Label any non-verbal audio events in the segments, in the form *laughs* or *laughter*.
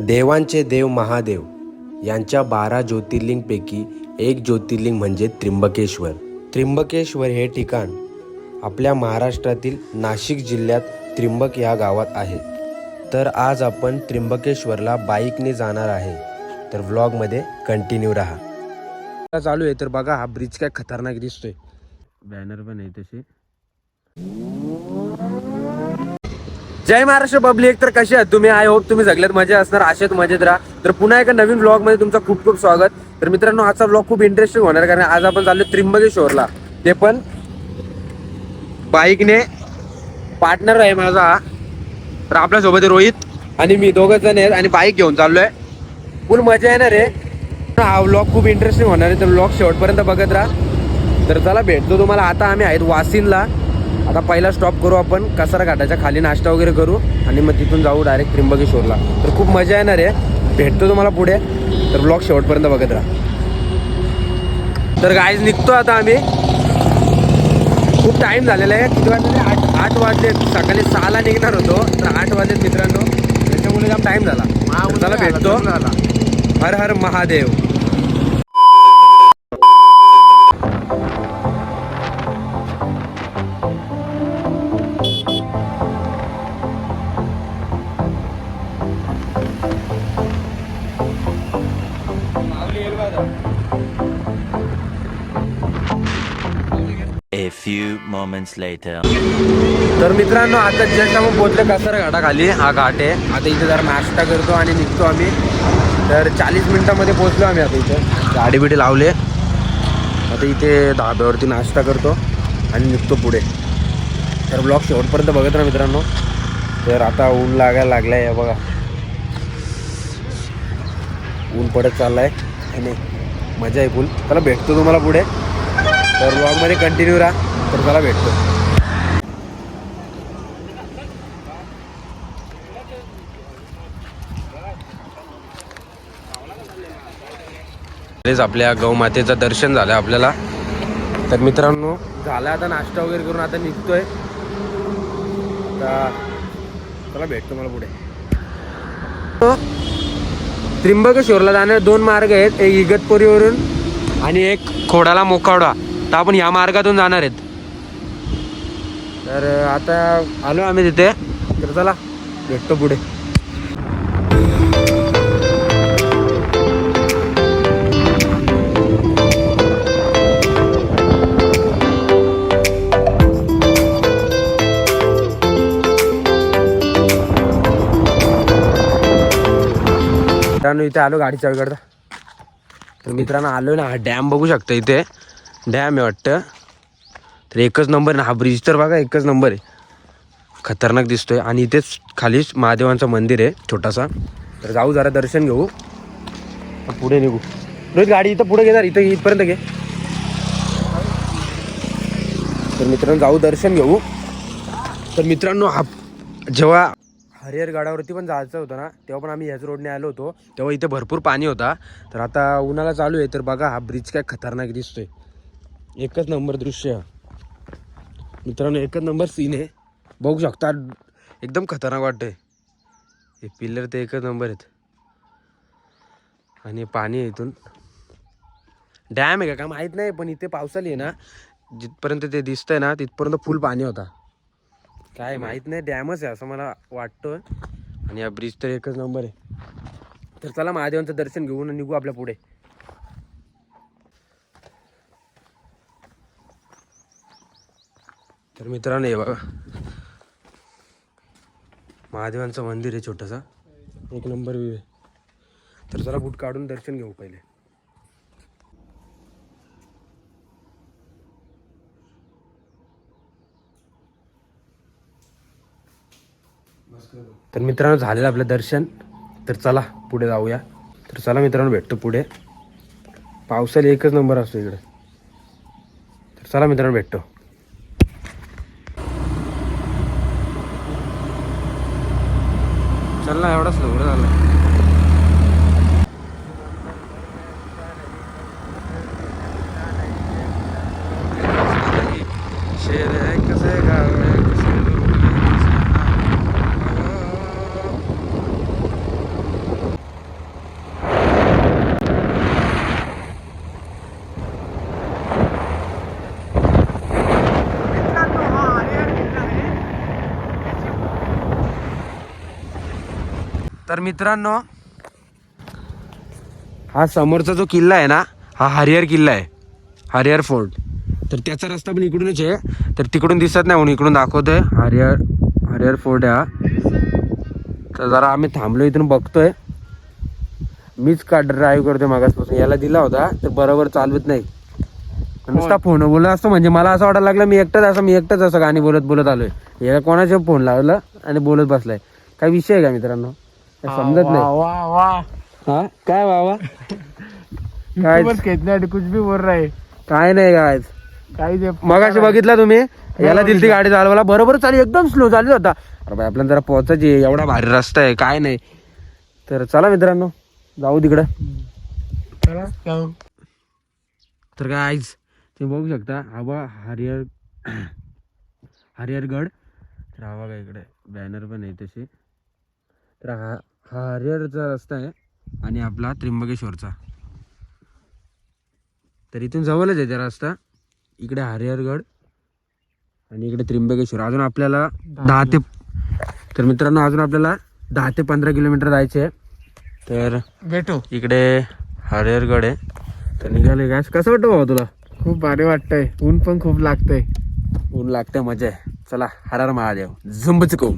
देवांचे देव महादेव यांच्या बारा ज्योतिर्लिंगपैकी एक ज्योतिर्लिंग म्हणजे त्र्यंबकेश्वर. त्र्यंबकेश्वर हे ठिकाण आपल्या महाराष्ट्रातील नाशिक जिल्ह्यात त्र्यंबक या गावात आहे. तर आज आपण त्र्यंबकेश्वरला बाईकने जाणार आहे. तर व्लॉगमध्ये कंटिन्यू राहा. चालू आहे तर बघा हा ब्रिज काय खतरनाक दिसतोय. बॅनर पण आहे तसे. जय महाराष्ट्र पब्लिक. तर कसे आहात तुम्ही? आय होप तुम्ही सगळ्यात मजा असणार अशात मजेत राहा. तर पुन्हा एका नवीन ब्लॉगमध्ये तुमचं खूप खूप स्वागत. तर मित्रांनो आजचा ब्लॉग खूप इंटरेस्टिंग होणार कारण आज आपण चाललो त्रिंबकेश्वरला ते पण बाईकने पार्टनर आहे माझा. हा. तर आपल्यासोबत आहे रोहित आणि मी. दोघं जण आहेत आणि बाईक घेऊन चाललोय. फुल मजा येणार आहे. हा ब्लॉग खूप इंटरेस्टिंग होणार आहे. तर ब्लॉग शेवटपर्यंत बघत राहा. तर चला भेटतो तुम्हाला. आता आम्ही आहेत वासिनला आता पहिला स्टॉप करू आपण. कसारा घाटाच्या खाली नाश्ता वगैरे करू आणि मग तिथून जाऊ डायरेक्ट त्र्यंबकेश्वरला. तर खूप मजा येणार आहे. भेटतो तुम्हाला पुढे. तर ब्लॉग शेवटपर्यंत बघत राहा. तर गाईज निघतो आता आम्ही. खूप टाइम झालेला आहे. किती वाजले? आठ आठ वाजले सकाळी सहाला निघणार होतो. तर आठ वाजलेत मित्रांनो. त्याच्यामुळे जाम टाइम झाला. चला भेटतो. हर हर Mahadev. A few moments later. तर मित्रांनो आता जस्ट आपण पोहोचलो कसारा घाटाखाली. हा घाट आहे. आता इथे जरा नाश्ता करतो आणि निघतो आम्ही. तर चाळीस मिनिटामध्ये पोहोचलो आम्ही आता इथे. गाडी बिडी लावले. आता इथे धाब्यावरती नाश्ता करतो आणि निघतो पुढे. तर ब्लॉग शेवटपर्यंत बघत राहा मित्रांनो. तर आता ऊन लागायला लागलं आहे बघा. ऊन पडत चाललं आहे आणि मजा आहे फुल चला भेटतो तुम्हाला पुढे. तर ब्लॉगमध्ये कंटिन्यू राहा. तर त्याला भेटतो. आपल्या गौमातेचं दर्शन झालं आपल्याला. तर मित्रांनो झालं आता नाश्ता वगैरे करून आता निघतोय. तर चला भेटतो मला पुढे. त्र्यंबकेश्वरला जाणारे दोन मार्ग आहेत एक इगतपुरीवरून आणि एक खोडाला मोखावडा तर आपण ह्या मार्गातून जाणार आहेत. तर आता आलो आम्ही तिथे. तर चला भेटतो पुढे. मित्रांनो इथे आलो गाडी चालू तर मित्रांनो आलो ना हा डॅम बघू शकता इथे. डॅम आहे वाटतं. तर एकच नंबर आहे ना हा ब्रिज तर बघा एकच नंबर आहे. खतरनाक दिसतोय. आणि इथेच खालीच महादेवांचं मंदिर आहे छोटासा. तर जाऊ जरा दर्शन घेऊ. पुढे निघू. रोहित गाडी इथं पुढे घेणार इथं इथपर्यंत घे. तर मित्रांनो जाऊ दर्शन घेऊ. तर मित्रांनो हा जेव्हा हरिहर गडावरती पण जायचं होतं ना तेव्हा पण आम्ही ह्याच रोडने आलो होतो. तेव्हा इथे भरपूर पाणी होता. तर आता उन्हाळा चालू आहे तर बघा हा ब्रिज काय खतरनाक दिसतोय. एकच नंबर दृश्य. मित्रांनो एकच नंबर सीन आहे. बघू शकता एकदम खतरनाक वाटतंय. हे पिल्लर ते एकच नंबर आहेत. आणि पाणी आहे इथून. डॅम आहे का? काय माहीत नाही पण इथे पावसाली आहे ना जिथपर्यंत ते दिसतंय ना तिथपर्यंत फुल पाणी होता. काय माहीत नाही डॅमच आहे असं मला वाटतं. आणि हा ब्रिज तर एकच नंबर आहे. तर चला महादेवांचं दर्शन घेऊन निघू आपल्या पुढे. तर मित्रांनो हे बघा. महादेवांचं मंदिर आहे छोटंसं. एक नंबर व्ह्यू आहे. तर चला बूट काढून दर्शन घेऊ पहिले. तर मित्रांनो झालेलं आपलं दर्शन. तर चला पुढे जाऊया. तर चला मित्रांनो भेटतो पुढे. पावसाला एकच नंबर असतो इकडे. तर चला मित्रांनो भेटतो. चल ना एवढाच लवकर झाला शेर है कसे गावे तर मित्रांनो हा समोरचा जो किल्ला आहे ना हा हरिहर किल्ला आहे हरिहर फोर्ट. तर त्याचा रस्ता पण इकडूनच आहे. तर तिकडून दिसत नाही म्हणून इकडून दाखवतोय. हरिहर हरिहर फोर्ट आहे हा. तर जरा आम्ही थांबलो इथून बघतोय. मीच का ड्राईव्ह करतोय मागासपासून? याला दिला होता तर बरोबर चालवत नाही. नुसता फोन बोलत असतो म्हणजे मला असं वाटायला लागलं मी एकटाच असं मी एकटाच असं गाणी बोलत बोलत आलोय. याला कोणाच्या फोन लावलं आणि बोलत बसलाय. काय विषय आहे का मित्रांनो? समजत नाही. वाह वाह हा? काय बाबा? *laughs* काय? खेचण्यासाठी कुछ भी बोल रहा है काय नाही काय काही मग अशी बघितलं तुम्ही? याला दिली ती गाडी चालवायला. बरोबर चालू एकदम स्लो चालू होता. अरे बाई आपल्याला जरा पोहोचायची एवढा भारी रस्ता आहे काय नाही. तर चला मित्रांनो जाऊ तिकडं. चला, जाऊ. तर काय आईज तुम्ही बघू शकता हा बा हरिहर *clears throat* हरिहरगड. तर हा बघा इकडे बॅनर पण आहे तसे तर हा हा हरिहरचा रस्ता आहे आणि आपला त्र्यंबकेश्वरचा. तर इथून जवळच आहे त्या रस्ता. इकडे हरिहरगड आणि इकडे त्र्यंबकेश्वर. अजून आपल्याला दहा ते तर मित्रांनो अजून आपल्याला दहा ते पंधरा किलोमीटर जायचे आहे तर भेटू. इकडे हरिहरगड आहे. तर निघाले काय कसं वाटतं बाबा तुला? खूप भारी वाटतंय. ऊन पण खूप लागतंय. ऊन लागते मजा आहे. चला हरार महादेव. झुंबच को *laughs*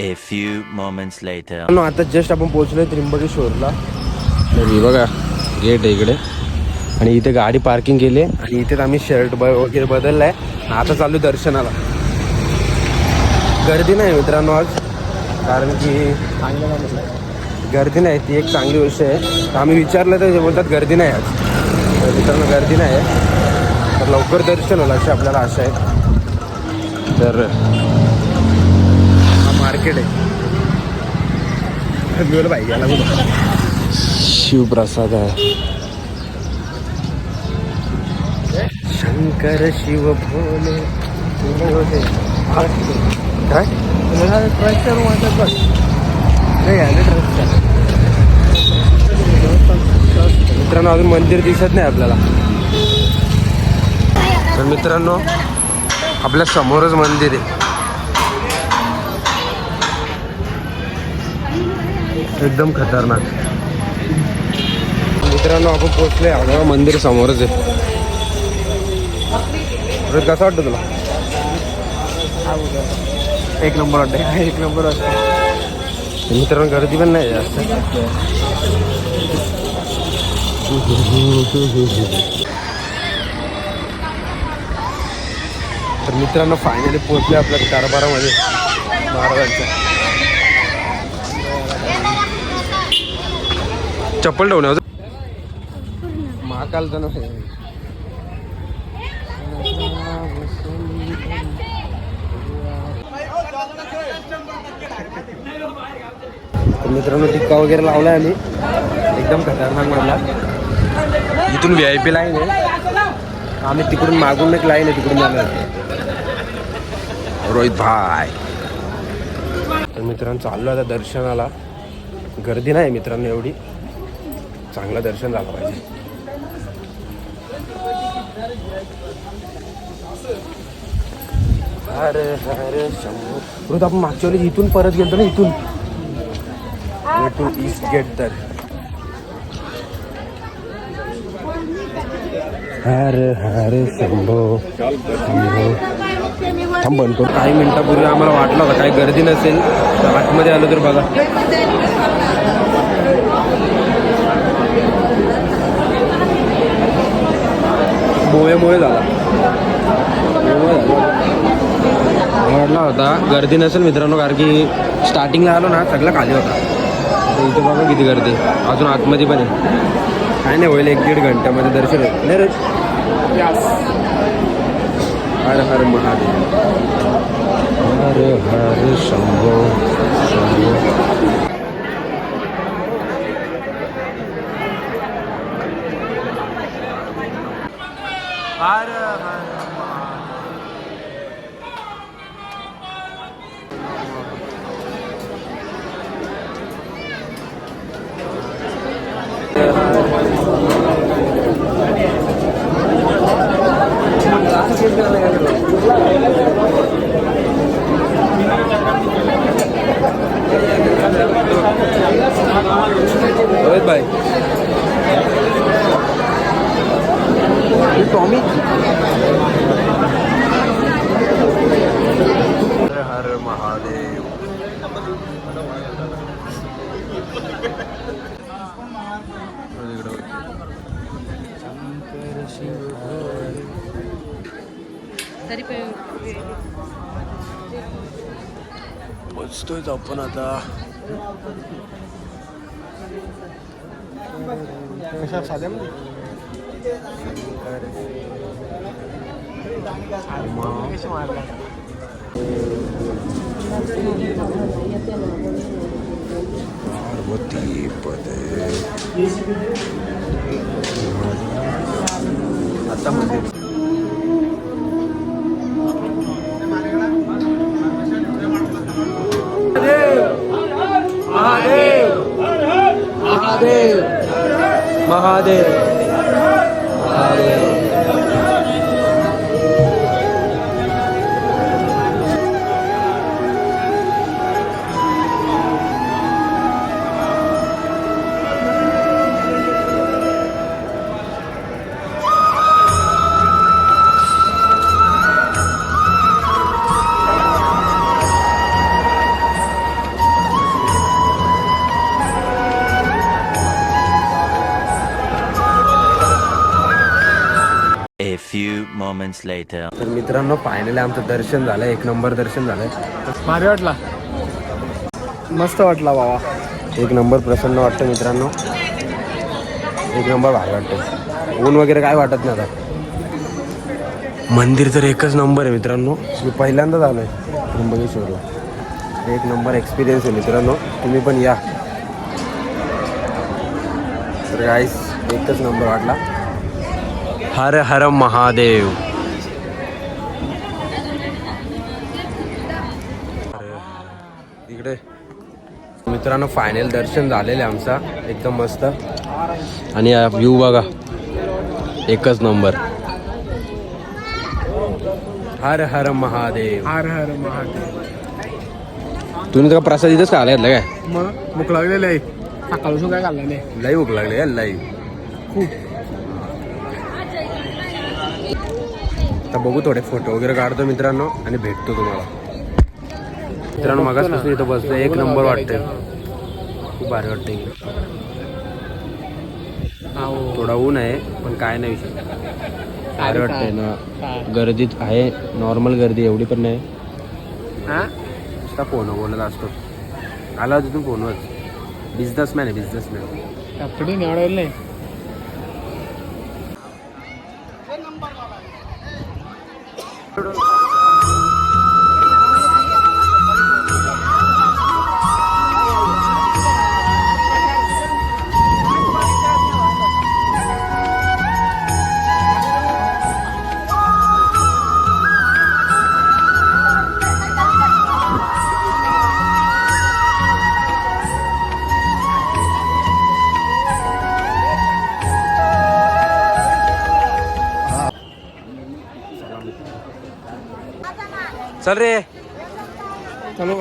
A few moments later. आता जस्ट आपण पोहोचलोय त्र्यंबकेश्वरला. तर हे बघा गेट आहे इकडे. आणि इथे गाडी पार्किंग केली आहे. आणि इथेच आम्ही शर्ट वगैरे बदललाय. आता चालू दर्शनाला. गर्दी नाही मित्रांनो आज. कारण की गर्दी नाही ती एक चांगली गोष्ट आहे. तर आम्ही विचारलं तर ते बोलतात गर्दी नाही आज. तर मित्रांनो गर्दी नाही आहे. तर लवकर दर्शन होईल अशी आपल्याला आशा आहे. तर हा मार्केट आहे. भाई याला शिवप्रसाद आहे. शंकर शिव भोले काय ट्रॅक्टर वाटत बस. नाही आले मित्रांनो अजून मंदिर दिसत नाही आपल्याला. तर मित्रांनो आपल्या समोरच मंदिर आहे. एकदम खतरनाक. मित्रांनो आपण पोचलोय आपल्याला मंदिर समोरच आहे. कसं वाटतं तुला? एक नंबर वाटतंय. एक नंबर वाटतंय. मित्रांनो गर्दी पण नाही जास्त. तर मित्रांनो फायनली पोहोचले आपल्या कारभारामध्ये. महाराजांच्या. चप्पल ठेवण्या महाकाल जण तर मित्रांनो टिक्का वगैरे लावलाय आम्ही. एकदम खतरनाक म्हणला इथून व्ही आय पी लाईन आहे. आम्ही तिकडून मागून एक लाईन आहे तिकडून जाणार रोहित भाई. तर मित्रांनो चाललो आता दर्शनाला. गर्दी नाही मित्रांनो एवढी. चांगलं दर्शन झालं पाहिजे. अरे अरे शंभर रोहित आपण मागच्या वेळेस इथून परत गेलतो ना इथून. टू ईस्ट गेट तर. हर हर शंभो. शंभो. थांब तो काही मिनिटापूर्वी आम्हाला वाटलं होतं काही गर्दी नसेल तर आतमध्ये आलो तर बघा. बोयामुळे झाला. बोयामुळे वाटला होता गर्दी नसेल मित्रांनो कारण की स्टार्टिंगला आलो ना सगळं खाली होता. इथे बघा किती गर्दी. अजून आतमध्ये पण आहे. काय नाही होईल एक दीड घंट्यामध्ये दर्शन नाही रे. हर हर महादेव हर हर शंभो शंभो हर हर तर रोहित भाई ही टॉमी हर बसतोय आपण आता पार्वती पदे। आता म्हणजे महादेव moments later. तर मित्रांनो फायनली आमचं दर्शन झालं. एक नंबर दर्शन झालंय भारी वाटला. मस्त वाटला बाबा. एक नंबर प्रसन्न वाटतं मित्रांनो. एक नंबर भारी वाटतं. ऊन वगैरे काय वाटत नाही आता. मंदिर तर एकच नंबर आहे मित्रांनो. मी पहिल्यांदाच आलो आहे त्र्यंबकेश्वरला. एक नंबर एक्सपिरियन्स आहे मित्रांनो. तुम्ही पण या. तर गाईस एकच नंबर वाटला. हर हर महादेव. मित्रांनो फायनल दर्शन झालेलं आहे आमचा. एकदम मस्त. आणि व्ह्यू बघा. एकच नंबर हर हर महादेव. हर हर महादेव. तुम्ही का प्रसाद इथंच खायला घेतला काय? मग भूक लागलेली आहे. सकाळपासून काय खाल्लं नाही. लई भूक लागली लई. खूप. आता बघू थोडे फोटो वगैरे काढतो मित्रांनो आणि भेटतो तुम्हाला. मित्रांनो मगासपासून इथं बसलो एक नंबर वाटतंय. खूप भारी वाटतं इकडे थोडा ऊन आहे पण काय नाही विषय. भारी वाटतंय ना. गर्दीत आहे नॉर्मल गर्दी एवढी पण नाही. हा? नुसता फोन बोलत असतो. आला होता तू फोनवर. बिझनेसमॅन आहे बिझनेसमॅन कपडे निवडायला नाही. चल रे. चलो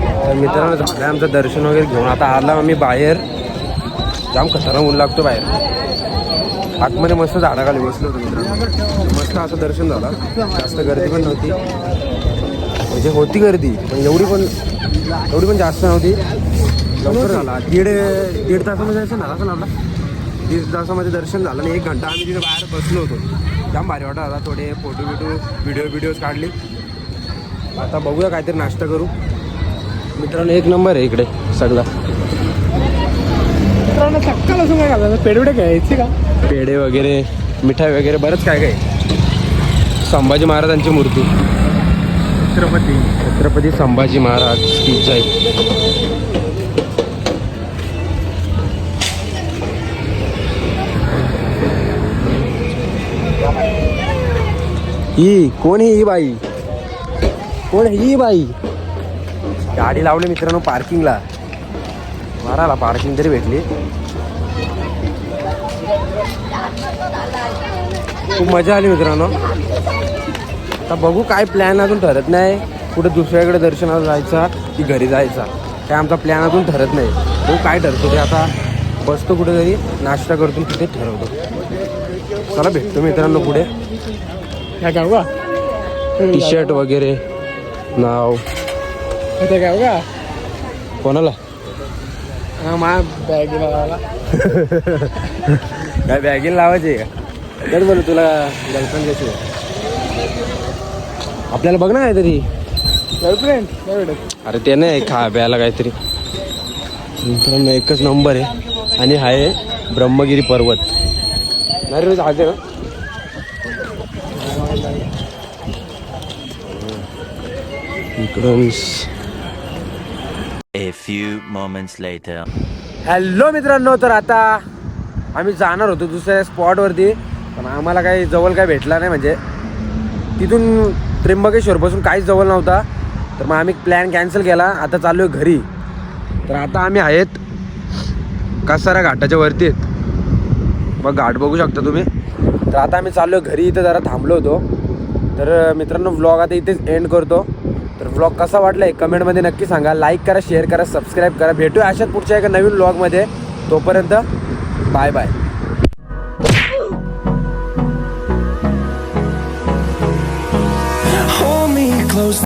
तर मित्रांनो झालं आमचं दर्शन वगैरे घेऊन. आता आला आम्ही बाहेर. जाम खतरनाक ऊन लागतो बाहेर. आतमध्ये मस्त झाडाखाली बसलो होतो मित्रांनो. मस्त असं दर्शन झालं. जास्त गर्दी पण नव्हती. म्हणजे होती गर्दी पण एवढी पण एवढी पण जास्त नव्हती. लवकर झाला. दीड दीड तासामध्ये दर्शन झालं असं आपला. दीड तासामध्ये दर्शन झालं आणि एक घंटा आम्ही तिथे बाहेर बसलो होतो. जाम भारी वाटत आता थोडे फोटो बिटो व्हिडिओ व्हिडिओज काढली. आता बघूया काहीतरी नाश्ता करू. मित्रांनो एक नंबर आहे इकडे सगळा. मित्रांनो सकाळपासून काय खाल्लं पेडवडे घ्यायचे का? पेढे वगैरे मिठाई वगैरे बरंच काय काय. संभाजी महाराजांची मूर्ती. छत्रपती. छत्रपती संभाजी महाराज की जय. ही कोण ही ही बाई? कोण ही बाई? गाडी लावली मित्रांनो पार्किंगला. माराला पार्किंग तरी भेटली. खूप मजा आली मित्रांनो. आता बघू काय प्लॅन अजून ठरत नाही. कुठे दुसऱ्याकडे दर्शनाला जायचा की घरी जायचा. काय आमचा प्लॅन अजून ठरत नाही. तो काय ठरतो ते आता. बसतो कुठेतरी नाश्ता करतो तिथे ठरवतो. चला भेटतो मित्रांनो पुढे. काय गाव का टी शर्ट वगैरे नाव. इथे गाव का कोणाला? हा मा बॅग लावायला. काय बॅगेला लावायचे? का तर बोलू तुला गर्लफ्रेंड कशी आहे? आपल्याला बघ ना काहीतरी. गर्लफ्रेंड नाही भेटत अरे ते नाही खा प्यायला काहीतरी. मित्रांनो एकच नंबर आहे. आणि हा आहे ब्रह्मगिरी पर्वत. नाही रोज आज ना. इकडून A few moments later. Hello मित्रांनो तर आता आम्ही जाणार होतो दुसऱ्या स्पॉटवरती पण आम्हाला काही जवळ काय भेटला नाही म्हणजे तिथून त्र्यंबकेश्वरपासून काहीच जवळ नव्हता. तर मग आम्ही प्लॅन कॅन्सल केला. आता चालू आहे घरी. तर आता आम्ही आहेत कसारा घाटाच्या वरती. आहेत मग घाट बघू शकता तुम्ही. तर आता आम्ही चाललो आहे घरी इथं जरा थांबलो होतो. तर मित्रांनो व्लॉग आता इथेच एंड करतो. व्लॉग कसा वाटला आहे कमेंटमध्ये नक्की सांगा. लाईक करा शेअर करा सबस्क्राईब करा. भेटूया अशाच पुढच्या एका नवीन व्लॉगमध्ये तोपर्यंत बाय बाय